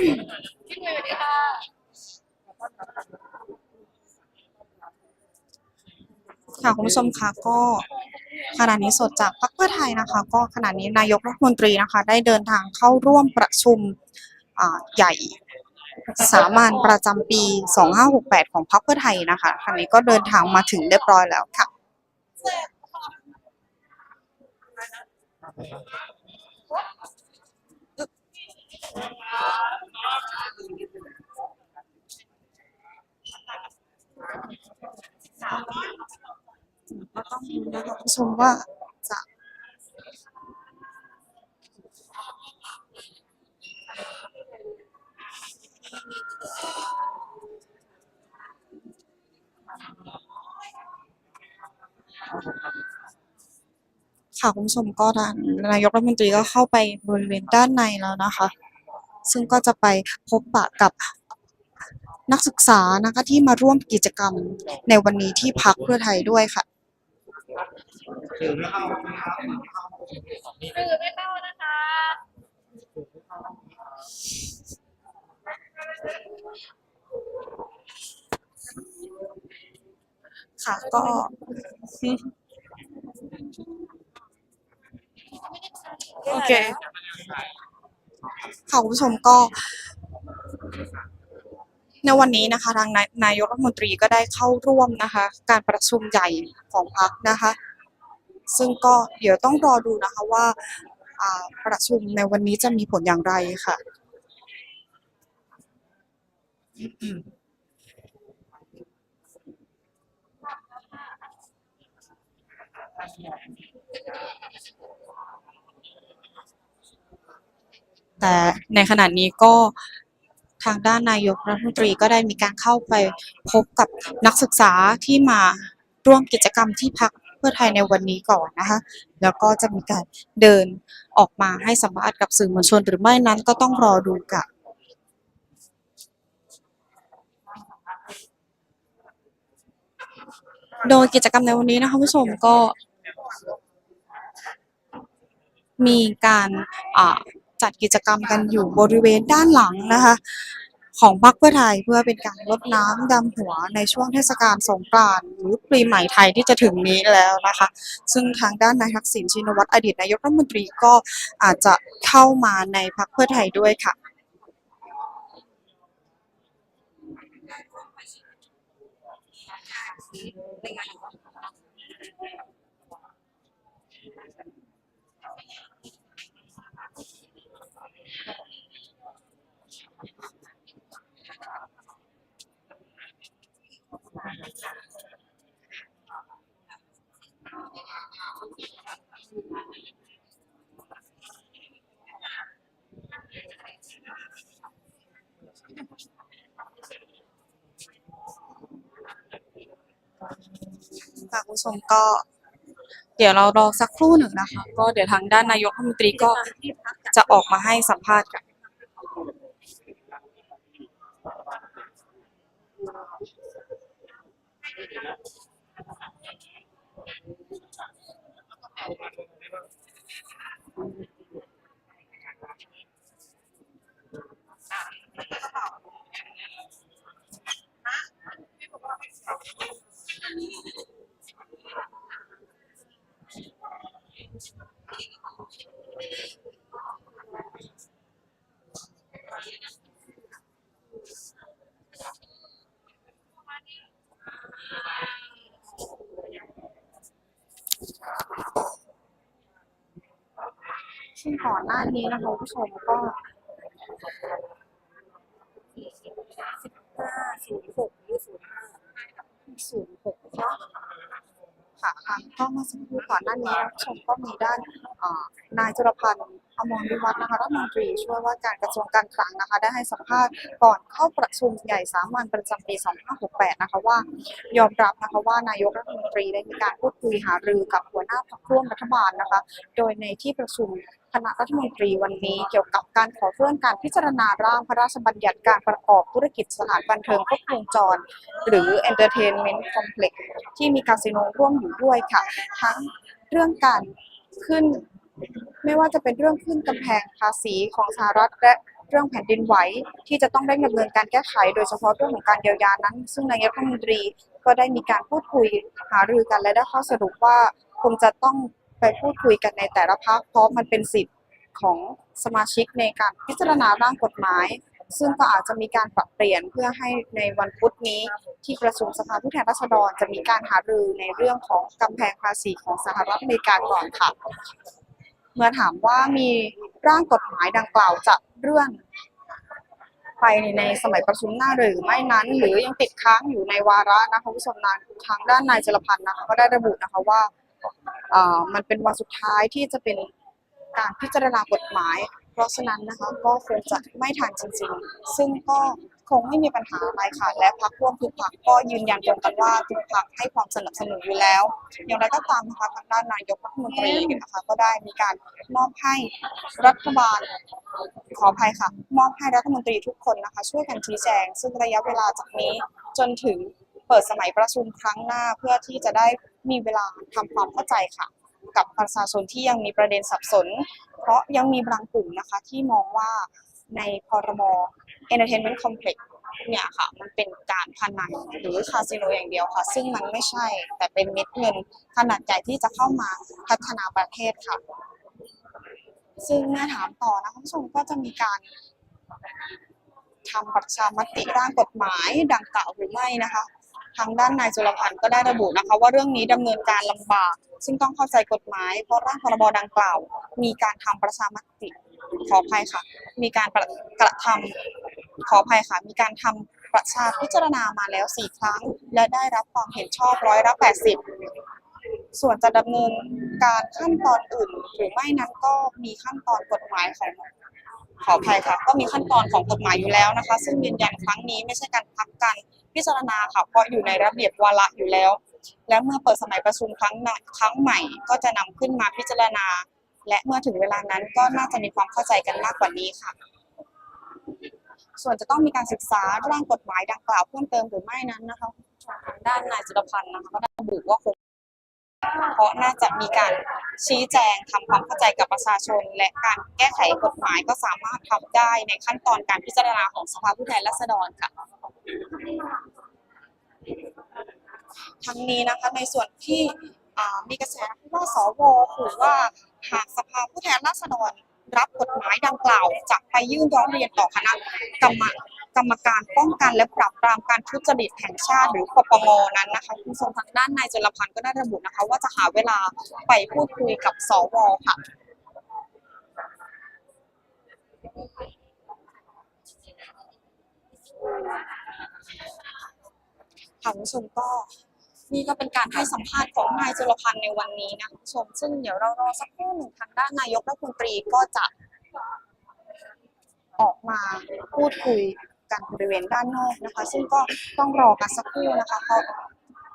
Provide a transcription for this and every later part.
พี่นุ่ยสวัสดีค่ะค่ะคุณผู้ชมคะก็ขณะนี้สดจากพรรคเพื่อไทยนะคะ ก็ขณะนี้นายกรัฐมนตรีนะคะ ได้เดินทางเข้าร่วมประชุมใหญ่สามัญประจำปี 2568 ของพรรคเพื่อไทยนะคะขณะนี้ก็เดินทางมาถึงเรียบร้อยแล้วค่ะก็ต้อง ดูนะคะคุณผู้ชมว่าจะค่ะคุณผู้ชมก็ทางนายกรัฐมนตรีก็เข้าไปบริเวณด้านในแล้วนะคะ ซึ่งก็จะไปพบปะกับนักศึกษานะคะที่มาร่วมกิจกรรมในวันนี้ที่พักเพื่อไทยด้วยค่ะ สื่อไม่เข้านะคะค่ะก็โอเคค่ะคุณผู้ชมก็ ในวันนี้นะคะทางนายกรัฐมนตรีก็ได้เข้าร่วมนะคะ การประชุมใหญ่ของพรรคนะคะ ซึ่งก็เดี๋ยวต้องรอดูนะคะว่าอ่าประชุมในวันนี้จะมีผลอย่างไรค่ะแต่ในขณะนี้ก็ ทางด้านนายกรัฐมนตรีก็ได้มีการเข้าไปพบกับนักศึกษาที่มาร่วมกิจกรรมที่พักเพื่อไทยในวันนี้ก่อนนะคะ แล้วก็จะมีการเดินออกมาให้สัมภาษณ์กับสื่อมวลชน หรือไม่นั้นก็ต้องรอดูกันโดยกิจกรรมในวันนี้นะคะคุณผู้ชมก็มีการอ่า จัดกิจกรรมกันอยู่บริเวณด้านหลังนะคะ ของพรรคเพื่อไทยเพื่อเป็นการลดน้ำดำหัวในช่วงเทศกาลสงกรานต์หรือปีใหม่ไทยที่จะถึงนี้แล้วนะคะ ซึ่งทางด้านนายทักษิณชินวัตรอดีตนายกรัฐมนตรีก็อาจจะเข้ามาในพรรคเพื่อไทยด้วยค่ะ ค่ะคุณผู้ชมก็ เดี๋ยวเรารอสักครู่หนึ่งนะคะ ก็เดี๋ยวทางด้านนายกรัฐมนตรีก็จะออกมาให้สัมภาษณ์กัน ซึ่งก่อ นี้นะคะผู้ชมก็สิบห้าศูนย์หกหรือศูนย์ห้าศูนย์หกค่ะค่ะค่ะก็มาสักครู่ก่อนหน้านี้นะคุณผู้ชมก็มีด้านนายจุลพันธ์อมรวิวัฒน์นะคะรัฐมนตรีช่วยว่าการกระทรวงการคลังนะคะ ได้ให้สัมภาษณ์ก่อนเข้าประชุมใหญ่สามัญประจำปี 2568 นะคะว่ายอมรับนะคะว่านายกรัฐมนตรีได้มีการพูดคุยหารือกับหัวหน้าพรรคร่วมรัฐบาลนะคะ โดยในที่ประชุม คณะรัฐมนตรีวันนี้เกี่ยวกับการขอเลื่อนการพิจารณาร่างพระราชบัญญัติการประกอบธุรกิจสถานบันเทิงครบวงจร หรือ Entertainment Complex ที่มีคาสิโนร่วมอยู่ด้วยค่ะ ทั้งเรื่องการขึ้น ไม่ว่าจะเป็นเรื่องขึ้นกำแพงภาษีของสหรัฐและเรื่องแผ่นดินไหวที่จะต้องเร่งดำเนินการแก้ไข โดยเฉพาะเรื่องของการเยียวยานั้น ซึ่งนายกรัฐมนตรีก็ได้มีการพูดคุยหารือกันและได้ข้อสรุปว่าคงจะต้อง ไปพูดคุยกันในแต่ละพักเพราะมันเป็นสิทธิ์ของสมาชิกในการพิจารณาร่างกฎหมาย ซึ่งก็อาจจะมีการปรับเปลี่ยนเพื่อให้ในวันพุธนี้ที่ประชุมสภาผู้แทนราษฎรจะมีการหารือในเรื่องของกำแพงภาษีของสหรัฐอเมริกาก่อนค่ะ เมื่อถามว่ามีร่างกฎหมายดังกล่าวจะเลื่อนไปในสมัยประชุมหน้าหรือไม่นั้น หรือยังติดค้างอยู่ในวาระนะคะคุณผู้ชมนั้นทางด้านนายจรพันธ์นะคะก็ได้ระบุนะคะว่า มันเป็นวันสุดท้ายที่จะเป็นการพิจารณากฎหมาย เพราะฉะนั้นนะคะก็คงจะไม่ทันจริงๆ ซึ่งก็คงไม่มีปัญหาอะไรค่ะ และพรรคร่วมทุกพรรคก็ยืนยันตรงกันว่าทุกพรรคให้ความสนับสนุนอยู่แล้ว อย่างไรก็ตามนะคะทางด้านนายกรัฐมนตรีนะคะก็ได้มีการมอบให้รัฐบาลขออภัยค่ะ มอบให้รัฐมนตรีทุกคนนะคะ ช่วยกันชี้แจง ซึ่งระยะเวลาจากนี้จนถึง เปิดสมัยประชุมครั้งหน้าเพื่อที่จะได้มีเวลาทำความเข้าใจค่ะ กับประชาชนที่ยังมีประเด็นสับสน เพราะยังมีบางกลุ่มนะคะที่มองว่าในพรบ Entertainment Complex เนี่ยค่ะมันเป็นการพนันหรือคาสิโนอย่างเดียวค่ะ ซึ่งมันไม่ใช่แต่เป็นเม็ดเงินขนาดใหญ่ที่จะเข้ามาพัฒนาประเทศค่ะ ซึ่งเมื่อถามต่อนะคุณผู้ชมก็จะมีการทำประชามติร่างกฎหมายดังกล่าวหรือไม่นะคะ ทางด้านนายจุลพันธ์ก็ได้ระบุนะคะ ว่าเรื่องนี้ดำเนินการลำบาก ซึ่งต้องเข้าใจกฎหมาย เพราะร่างพรบดังกล่าว มีการทำประชามติขออภัยค่ะ มีการกระทำขออภัยค่ะ มีการทำประชาพิจารณามาแล้วสี่ครั้ง และได้รับความเห็นชอบร้อยละแปดสิบส่วนจะดำเนินการขั้นตอนอื่นหรือไม่นั้นก็มีขั้นตอนกฎหมายของ ขออภัยค่ะ ก็มีขั้นตอนของกฎหมายอยู่แล้วนะคะ ซึ่งยืนยันครั้งนี้ไม่ใช่การพักการพิจารณาค่ะ เพราะอยู่ในระเบียบวาระอยู่แล้ว และเมื่อเปิดสมัยประชุมครั้งครั้งใหม่ ก็จะนำขึ้นมาพิจารณา และเมื่อถึงเวลานั้นก็น่าจะมีความเข้าใจกันมากกว่านี้ค่ะ ส่วนจะต้องมีการศึกษาร่างกฎหมายดังกล่าวเพิ่มเติมหรือไม่นั้นนะคะทางด้านนายจุลพันธ์นะคะก็ได้ระบุว่าคง เพราะน่าจะมีการชี้แจงทำความเข้าใจกับประชาชน และการแก้ไขกฎหมายก็สามารถทำได้ในขั้นตอนการพิจารณาของสภาผู้แทนราษฎรค่ะทั้งนี้นะคะในส่วนที่มีกระแสที่ว่าสวขู่ว่าหากสภาผู้แทนราษฎรรับกฎหมายดังกล่าวจะไปยื่นร้องเรียนต่อคณะกรรม กรรมการป้องกันและปราบปรามการทุจริตแห่งชาติหรือปปงนั้นนะคะคุณผู้ชมทางด้านนายจรพันธ์ก็ได้ระบุนะคะ ว่าจะหาเวลาไปพูดคุยกับสวค่ะค่ะคุณผู้ชมก็นี่ก็เป็นการให้สัมภาษณ์ของนายจุลพันธ์ในวันนี้นะคุณผู้ชม ซึ่งเดี๋ยวเรารอสักครู่หนึ่งทางด้านนายกรัฐมนตรีก็จะออกมาพูดคุย กันบริเวณด้านนอกนะคะ ซึ่งก็ต้องรอกันสักครู่นะคะเพราะ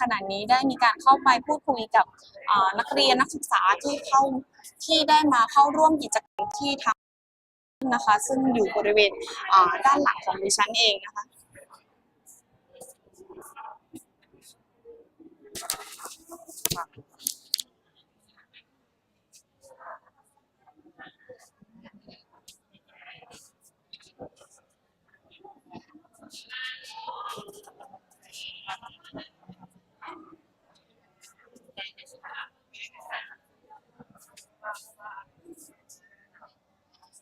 ขณะนี้ได้มีการเข้าไปพูดคุยกับนักเรียนนักศึกษาที่เข้าที่ได้มาเข้าร่วมกิจกรรมที่ทำนะคะ ซึ่งอยู่บริเวณด้านหลังของดิฉันเองนะคะ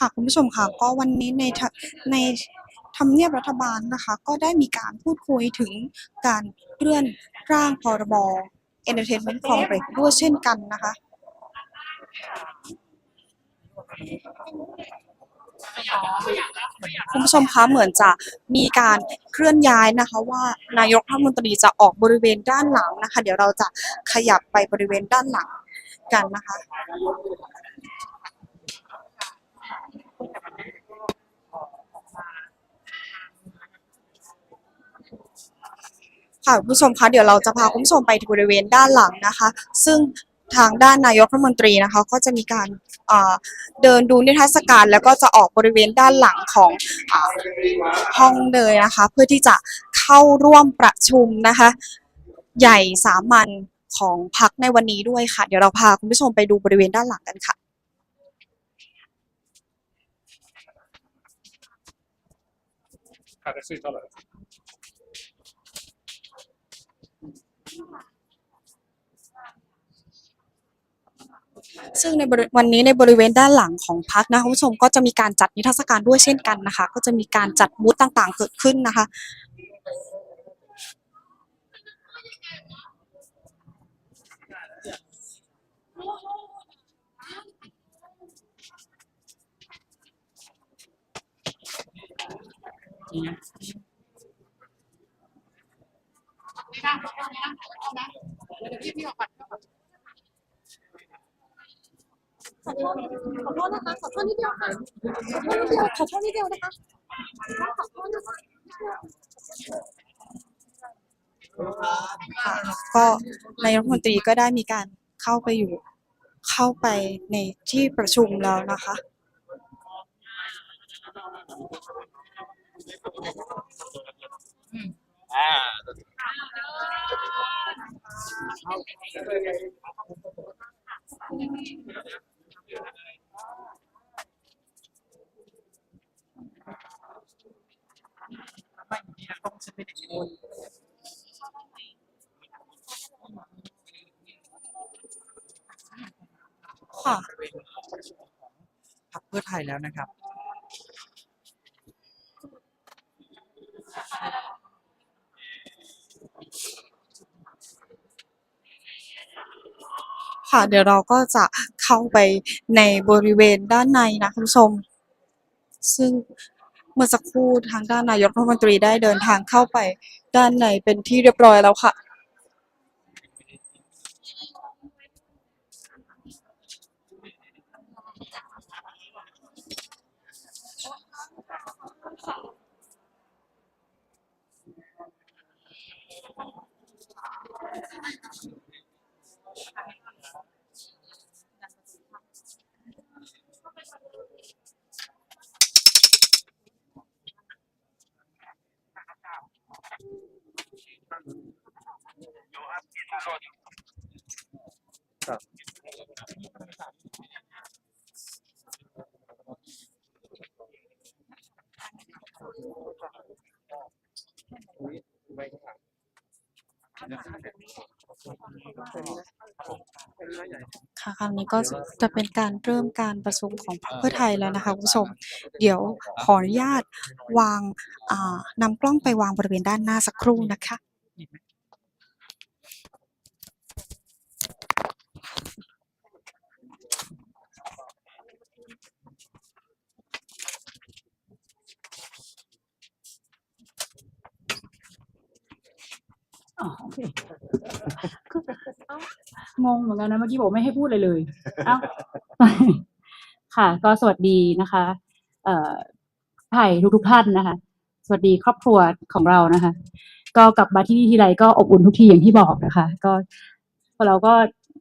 ค่ะคุณผู้ชมค่ะ ก็วันนี้ในทในทำเนียบรัฐบาลนะคะ ก็ได้มีการพูดคุยถึงการเลื่อนร่างพรบ Entertainment Complex ด้วยเช่นกันนะคะคุณผู้ชมคะเหมือนจะมีการเคลื่อนย้ายนะคะ ว่านายกรัฐมนตรีจะออกบริเวณด้านหลังนะคะ เดี๋ยวเราจะขยับไปบริเวณด้านหลังกันนะคะ ค่ะคุณผู้ชมคะเดี๋ยวเราจะพาคุณผู้ชมไปที่บริเวณด้านหลังนะคะ ซึ่งทางด้านนายกรัฐมนตรีนะคะก็จะมีการเดินดูนิทรรศการ แล้วก็จะออกบริเวณด้านหลังของออห้องเลยนะคะ เพื่อที่จะเข้าร่วมประชุมนะคะ ใหญ่สามัญของพักในวันนี้ด้วยค่ะ เดี๋ยวเราพาคุณผู้ชมไปดูบริเวณด้านหลังกันค่ะค่าแท็กซี่เท่าไหร่ ซึ่งในวันนี้ในบริเวณด้านหลังของพักนะคุณผู้ชมก็จะมีการจัดนิทรรศการด้วยเช่นกันนะคะ ก็จะมีการจัดบูธต่างๆ เกิดขึ้นนะคะไม่ได้ไม่ได้ไม่ได้เอานะเดี๋ยวพี่พี่ออกก่อน ขอโทษขอโทษนะคะขอโทษนิดเดียวค่ะขอโทษนิดเดียวขอโทษนิดเดียวนะคะขอโทษนะคะค่ะก็นายรัฐมนตรีก็ได้มีการเข้าไปอยู่เข้าไปในที่ประชุมแล้วนะคะอ่า ค่ะ บริเวณพรรคเพื่อไทยแล้วนะครับ ค่ะเดี๋ยวเราก็จะเข้าไปในบริเวณด้านในนะคุณผู้ชม ซึ่ง เมื่อสักครู่ทางด้านนายกรัฐมนตรีได้เดินทางเข้าไปด้านในเป็นที่เรียบร้อยแล้วค่ะ ค่ะคราวนี้ก็จะเป็นการเริ่มการประชุมของพรรคเพื่อไทยแล้วนะคะคุณผู้ชม เดี๋ยวขออนุญาตวางอ่านำกล้องไปวางบริเวณด้านหน้าสักครู่นะคะ อ๋อโอเค งงเหมือนกันนะเมื่อกี้บอกไม่ให้พูดเลยเลย เอ้า ค่ะ ก็สวัสดีนะคะ เอ่อไผ่ทุกทุกๆท่านนะคะ สวัสดีครอบครัวของเรานะคะ ก็กลับมาที่นี่ทีไรก็อบอุ่นทุกทีอย่างที่บอกนะคะ ก็เราก็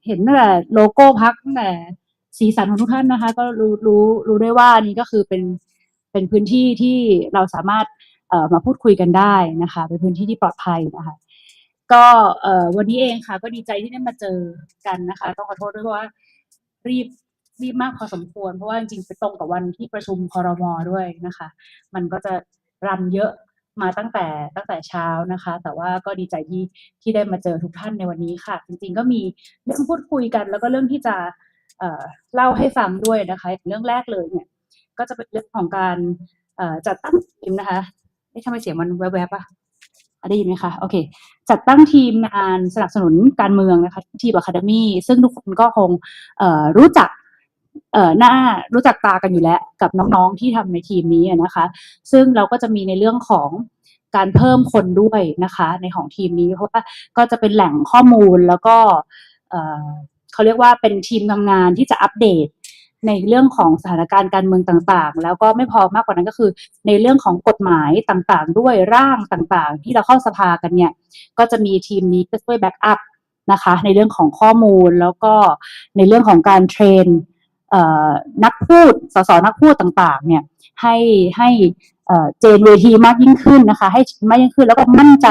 เห็นตั้งแต่โลโก้พักตั้งแต่สีสันของทุกท่านนะคะ ก็รู้รู้รู้ได้ว่านี่ก็คือเป็นเป็นพื้นที่ที่เราสามารถเอ่อมาพูดคุยกันได้นะคะ เป็นพื้นที่ที่ปลอดภัยนะคะ ก็เอ่อวันนี้เองค่ะ ก็ดีใจที่ได้มาเจอกันนะคะ ต้องขอโทษด้วยว่ารีบรีบมากพอสมควร เพราะว่าจริงๆไปตรงกับวันที่ประชุมคอรมอด้วยนะคะ มันก็จะรันเยอะมาตั้งแต่ตั้งแต่เช้านะคะ แต่ว่าก็ดีใจที่ที่ได้มาเจอทุกท่านในวันนี้ค่ะ จริง ๆ ก็มีเรื่องพูดคุยกัน แล้วก็เรื่องที่จะเอ่อเล่าให้ฟังด้วยนะคะ เรื่องแรกเลยเนี่ย ก็จะเป็นเรื่องของการเอ่อจัดตั้งทีมนะคะเอ๊ะทำไมเสียงมันแวบๆอะ ได้ยินไหมคะโอเค จัดตั้งทีมงานสนับสนุนการเมืองนะคะทีมอะคาเดมี่ซึ่งทุกคนก็คงรู้จักเอ่อน่ารู้จักตากันอยู่แล้วกับน้องๆที่ทำในทีมนี้นะคะ ซึ่งเราก็จะมีในเรื่องของการเพิ่มคนด้วยนะคะ ในของทีมนี้ เพราะว่าก็จะเป็นแหล่งข้อมูลแล้วก็เขาเรียกว่าเป็นทีมทำงานที่จะอัปเดต ในเรื่องของสถานการณ์การเมืองต่างๆ แล้วก็ไม่พอมากกว่านั้นก็คือ ในเรื่องของกฎหมายต่างๆ ด้วยร่างต่างๆ ที่เราเข้าสภากันเนี่ยก็จะมีทีมนี้ก็ช่วยแบ็กอัพนะคะในเรื่องของข้อมูลแล้วก็ในเรื่องของการเทรนนักพูดสสนักพูดต่างๆเนี่ยให้ให้ เจนเวทีมากยิ่งขึ้นนะคะ ให้มากยิ่งขึ้นแล้วก็มั่นใจ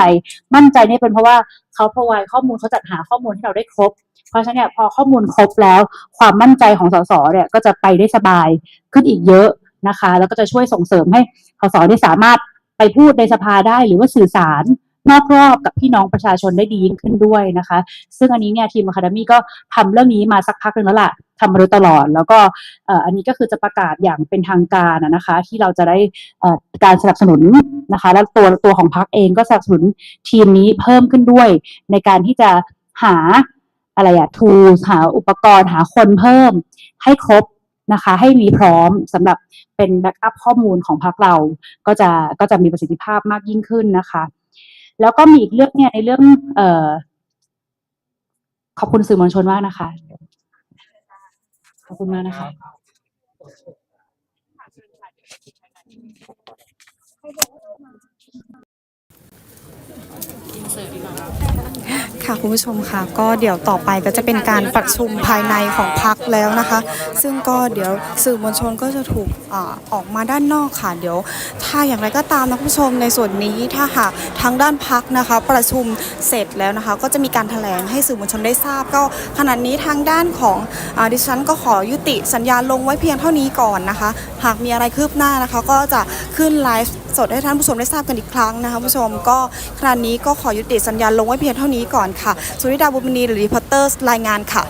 มั่นใจเนี่ยเป็นเพราะว่าเขาพรอไวข้อมูลเขาจัดหาข้อมูลให้เราได้ครบ เพราะฉะนั้นเนี่ยพอข้อมูลครบแล้ว ความมั่นใจของสสเนี่ยก็จะไปได้สบายขึ้นอีกเยอะนะคะ แล้วก็จะช่วยส่งเสริมให้สสได้สามารถไปพูดในสภาได้หรือว่าสื่อสาร นอกรอบกับพี่น้องประชาชนได้ดียิ่งขึ้นด้วยนะคะ ซึ่งอันนี้เนี่ยทีมอะคาเดมี่ก็ทำเรื่องนี้มาสักพักหนึ่งแล้วล่ะทำมาโดยตลอด แล้วก็อันนี้ก็คือจะประกาศอย่างเป็นทางการนะคะ ที่เราจะได้การสนับสนุนนะคะ แล้วตัวตัวของพรรคเองก็สนับสนุนทีมนี้เพิ่มขึ้นด้วย ในการที่จะหาอะไรอะ tools หาอุปกรณ์หาคนเพิ่มให้ครบนะคะ ให้มีพร้อมสำหรับเป็นแบ็กอัพข้อมูลของพรรคเราก็จะก็จะมีประสิทธิภาพมากยิ่งขึ้นนะคะ แล้วก็มีอีกเรื่องเนี่ยในเรื่อง เอ่อ ขอบคุณสื่อมวลชนมากนะคะ ขอบคุณมากนะคะ ค่ะคุณผู้ชมค่ะ ก็เดี๋ยวต่อไปก็จะเป็นการประชุมภายในของพักแล้วนะคะ ซึ่งก็เดี๋ยวสื่อมวลชนก็จะถูกอออกมาด้านนอกค่ะ เดี๋ยว ถ้าอย่างไรก็ตามนะคุณผู้ชมในส่วนนี้ถ้าหากทางด้านพักนะคะ ประชุมเสร็จแล้วนะคะ ก็จะมีการแถลงให้สื่อมวลชนได้ทราบ ก็ขณะนี้ทางด้านของอดิฉันก็ขอยุติสัญญาลงไว้เพียงเท่านี้ก่อนนะคะ หากมีอะไรคืบหน้านะคะ ก็จะขึ้นไลฟ์สดให้ท่านผู้ชมได้ทราบกันอีกครั้งนะคะผู้ชมก็ขณะนี้ก็ขอยุติสัญญาลงไว้เพียงเท่านี้ก่อนค่ะสุริดาบุญมณีหรือรีพอร์เตอร์รายงานค่ะ